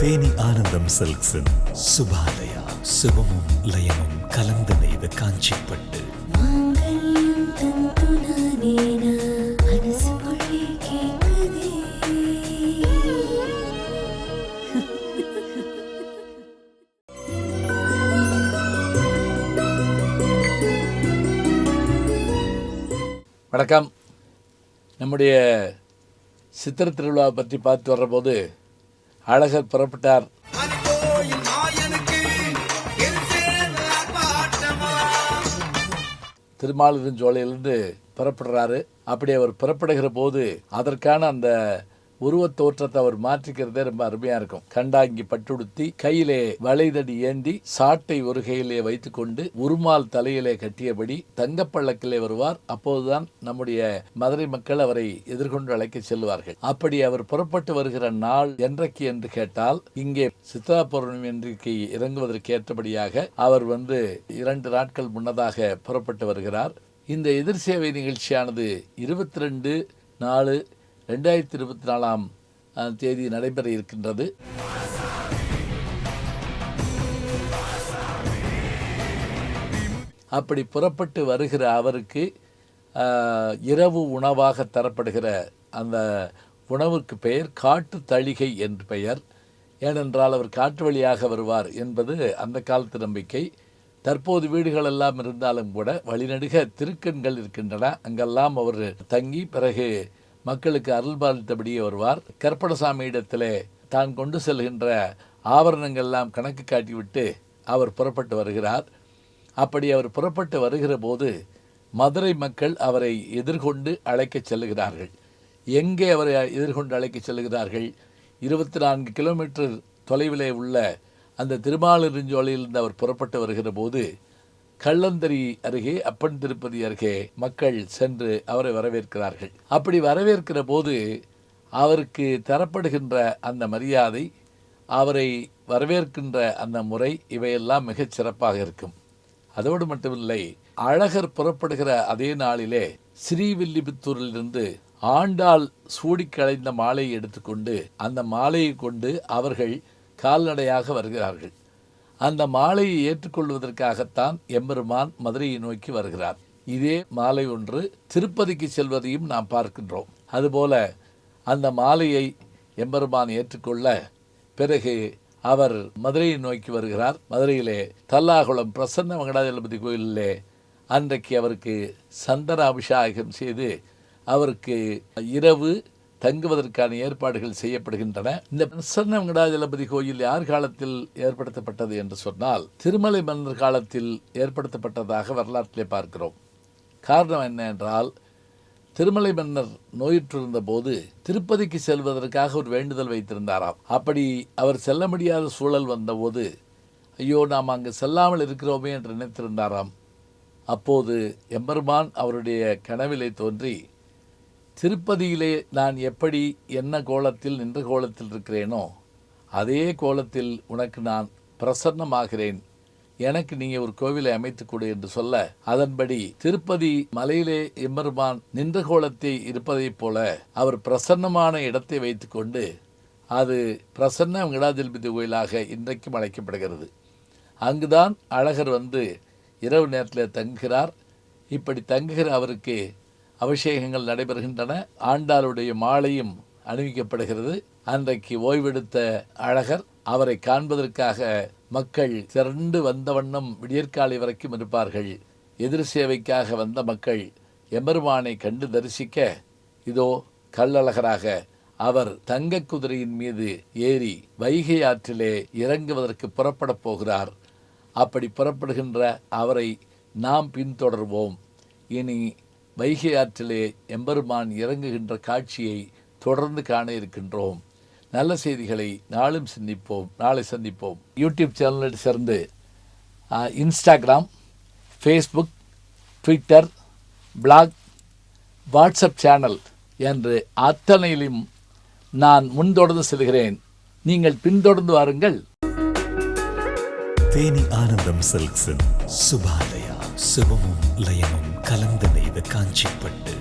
தேனி ஆனந்தம் சில்க்ஸின் சுபாலயா. சுபமும் லயமும் கலந்து நெய்த காஞ்சிப்பட்டு. வணக்கம். நம்முடைய சித்திர திருவிழாவை பற்றி பார்த்து வர்றபோது அழகர் புறப்பட்டார். திருமாலிருஞ்சோலையிலிருந்து புறப்படுறாரு. அப்படி அவர் புறப்படுகிற போது அதற்கான அந்த உருவத் தோற்றத்தை அவர் மாற்றிக்கிறதே ரொம்ப அருமையா இருக்கும். கண்டாங்கி பட்டுடுத்தி கையிலே வளைதடி ஏந்தி சாட்டை ஒரு கையிலே வைத்துக்கொண்டு உருமால் தலையிலே கட்டியபடி தங்கப்பள்ளக்கிலே வருவார். அப்போதுதான் நம்முடைய மதுரை மக்கள் அவரை எதிர்கொண்டு அழைக்க செல்வார்கள். அப்படி அவர் புறப்பட்டு வருகிற நாள் என்றைக்கு என்று கேட்டால் இங்கே சித்ரா பௌர்ணமி இன்றைக்கு இறங்குவதற்கு ஏற்றபடியாக அவர் வந்து இரண்டு நாட்கள் முன்னதாக புறப்பட்டு வருகிறார். இந்த எதிர் சேவை நிகழ்ச்சியானது இருபத்தி ரெண்டு நாலு ரெண்டாயிரத்தி இருபத்தி நாலாம் தேதி நடைபெற இருக்கின்றது. அப்படி புறப்பட்டு வருகிற அவருக்கு இரவு உணவாக தரப்படுகிற அந்த உணவுக்கு பெயர் காட்டு தளிகை என்று பெயர். ஏனென்றால் அவர் காட்டு வழியாக வருவார் என்பது அந்த காலத்து நம்பிக்கை. தற்போது வீடுகள் எல்லாம் இருந்தாலும் கூட வழிநடுக திருக்கண்கள் இருக்கின்றன. அங்கெல்லாம் அவர் தங்கி பிறகு மக்களுக்கு அருள்பாலித்தபடியே வருவார். கற்படசாமி இடத்திலே தான் கொண்டு செல்கின்ற ஆபரணங்கள்லாம் கணக்கு காட்டிவிட்டு அவர் புறப்பட்டு வருகிறார். அப்படி அவர் புறப்பட்டு வருகிற போது மதுரை மக்கள் அவரை எதிர்கொண்டு அழைக்கச் செல்லுகிறார்கள். எங்கே அவரை எதிர்கொண்டு அழைக்கச் செல்கிறார்கள் இருபத்தி நான்கு கிலோமீட்டர் தொலைவிலே உள்ள அந்த திருமாலிருஞ்சோலையிலிருந்து அவர் புறப்பட்டு வருகிற போது கள்ளந்தரி அருகே அப்பன் திருப்பதி அருகே மக்கள் சென்று அவரை வரவேற்கிறார்கள். அப்படி வரவேற்கிற போது அவருக்கு தரப்படுகின்ற அந்த மரியாதை அவரை வரவேற்கின்ற அந்த முறை இவையெல்லாம் மிகச் சிறப்பாக இருக்கும். அதோடு மட்டுமில்லை அழகர் புறப்படுகிற அதே நாளிலே ஸ்ரீவில்லிபுத்தூரிலிருந்து ஆண்டாள் சூடிக் களைந்த மாலையை எடுத்துக்கொண்டு அந்த மாலையை கொண்டு அவர்கள் கால்நடையாக வருகிறார்கள். அந்த மாலையை ஏற்றுக்கொள்வதற்காகத்தான் எம்பெருமான் மதுரையை நோக்கி வருகிறார். இதே மாலை ஒன்று திருப்பதிக்கு செல்வதையும் நாம் பார்க்கின்றோம். அதுபோல அந்த மாலையை எம்பெருமான் ஏற்றுக்கொள்ள பிறகு அவர் மதுரையை நோக்கி வருகிறார். மதுரையிலே தல்லாகுளம் பிரசன்ன வெங்கடாஜலபதி கோயிலிலே அன்றைக்கு அவருக்கு சந்தன அபிஷேகம் செய்து அவருக்கு இரவு தங்குவதற்கான ஏற்பாடுகள் செய்யப்படுகின்றன. இந்த பிரசன்ன வெங்கடாஜலபதி கோயில் யார் காலத்தில் ஏற்படுத்தப்பட்டது என்று சொன்னால் திருமலை மன்னர் காலத்தில் ஏற்படுத்தப்பட்டதாக வரலாற்றிலே பார்க்கிறோம். காரணம் என்ன என்றால் திருமலை மன்னர் நோயுற்றிருந்த போது திருப்பதிக்கு செல்வதற்காக ஒரு வேண்டுதல் வைத்திருந்தாராம். அப்படி அவர் செல்ல முடியாத சூழல் வந்தபோது ஐயோ நாம் அங்கு செல்லாமல் இருக்கிறோமே என்று நினைத்திருந்தாராம். அப்போது எம்பெருமான் அவருடைய கனவிலே தோன்றி திருப்பதியிலே நான் எப்படி என்ன கோலத்தில் நின்ற கோலத்தில் இருக்கிறேனோ அதே கோலத்தில் உனக்கு நான் பிரசன்னமாகிறேன். எனக்கு நீங்கள் ஒரு கோவிலை அமைத்துக்கொடு என்று சொல்ல அதன்படி திருப்பதி மலையிலே எம்பெருமான் நின்ற கோலத்தை இருப்பதைப் போல அவர் பிரசன்னமான இடத்தை வைத்துக்கொண்டு அது பிரசன்ன வெங்கடாஜலபதி கோயிலாக இன்றைக்கும் அழைக்கப்படுகிறது. அங்குதான் அழகர் வந்து இரவு நேரத்தில் தங்குகிறார். இப்படி தங்குகிற அவருக்கு அபிஷேகங்கள் நடைபெறுகின்றன. ஆண்டாளுடைய மாலையும் அணிவிக்கப்படுகிறது. அன்றைக்கு ஓய்வெடுத்த அழகர் அவரை காண்பதற்காக மக்கள் திரண்டு வந்த வண்ணம் விடியற்காலை வரைக்கும் இருப்பார்கள். எதிர் சேவைக்காக வந்த மக்கள் எமருமானை கண்டு தரிசிக்க இதோ கள்ளழகராக அவர் தங்க குதிரையின் மீது ஏறி வைகை ஆற்றிலே இறங்குவதற்கு புறப்படப் போகிறார். அப்படி புறப்படுகின்ற அவரை நாம் பின்தொடர்வோம். இனி வைகை ஆற்றிலே எம்பெருமான் இறங்குகின்ற காட்சியை தொடர்ந்து காண இருக்கின்றோம். நல்ல செய்திகளை நாளும் சிந்திப்போம் நாளை சந்திப்போம். யூடியூப் சேனலில் சேர்ந்து Instagram Facebook Twitter blog WhatsApp channel என்று அத்தனையிலும் நான் முன்தொடர்ந்து செல்கிறேன். நீங்கள் பின்தொடர்ந்து வாருங்கள். தேனி ஆனந்தம் சில்க்ஸின் சுபாலயா. சிவமும் லயமும் கலந்து நெய்த காஞ்சிப்பட்டு